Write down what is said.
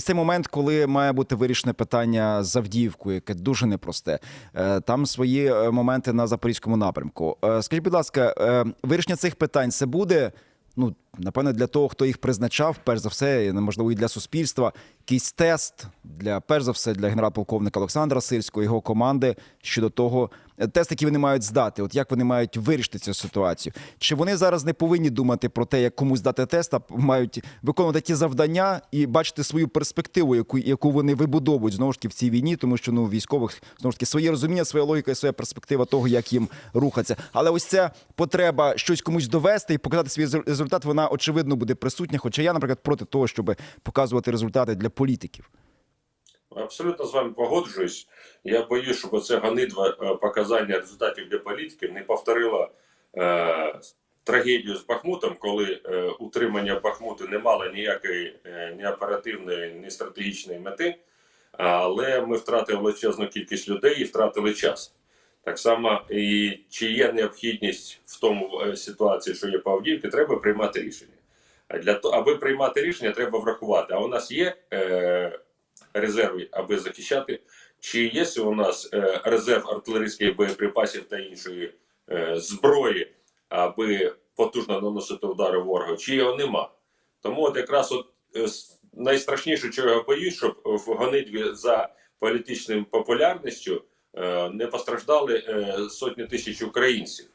ось цей момент, коли має бути вирішене питання з Авдіївкою, яке дуже непросте. Е, Там свої е, моменти на запорізькому напрямку. Е, Скажіть, будь ласка, вирішення цих питань це буде. Ну, напевне, для того, хто їх призначав, перш за все, і, можливо, і для суспільства, якийсь тест для перш за все для генерал-полковника Олександра Сирського, його команди щодо того, тест, який вони мають здати, от як вони мають вирішити цю ситуацію. Чи вони зараз не повинні думати про те, як комусь дати тест, а мають виконувати ті завдання і бачити свою перспективу, яку, яку вони вибудовують знову ж таки в цій війні, тому що ну військових знову ж таки своє розуміння, своя логіка і своя перспектива того, як їм рухатися. Але ось ця потреба щось комусь довести і показати свій резу- результат, вона очевидно буде присутня. Хоча я, наприклад, проти того, щоб показувати результати для політиків. Абсолютно з вами погоджуюсь. Я боюсь, щоб це ганидва е, показання результатів для політиків не повторило е, трагедію з Бахмутом, коли е, утримання Бахмуту не мало ніякої е, ні оперативної, ні стратегічної мети, але ми втратили величезну кількість людей і втратили час. Так само, і чи є необхідність в тому е, ситуації, що є по Авдіївці, треба приймати рішення. Для того, аби приймати рішення, треба врахувати. А у нас є е, резерви, аби захищати. Чи є у нас е, резерв артилерійських боєприпасів та іншої е, зброї, аби потужно наносити удари ворогу, чи його нема? Тому от якраз от е, найстрашніше, чого я боюсь, щоб в гонитві за політичною популярністю не постраждали сотні тисяч українців.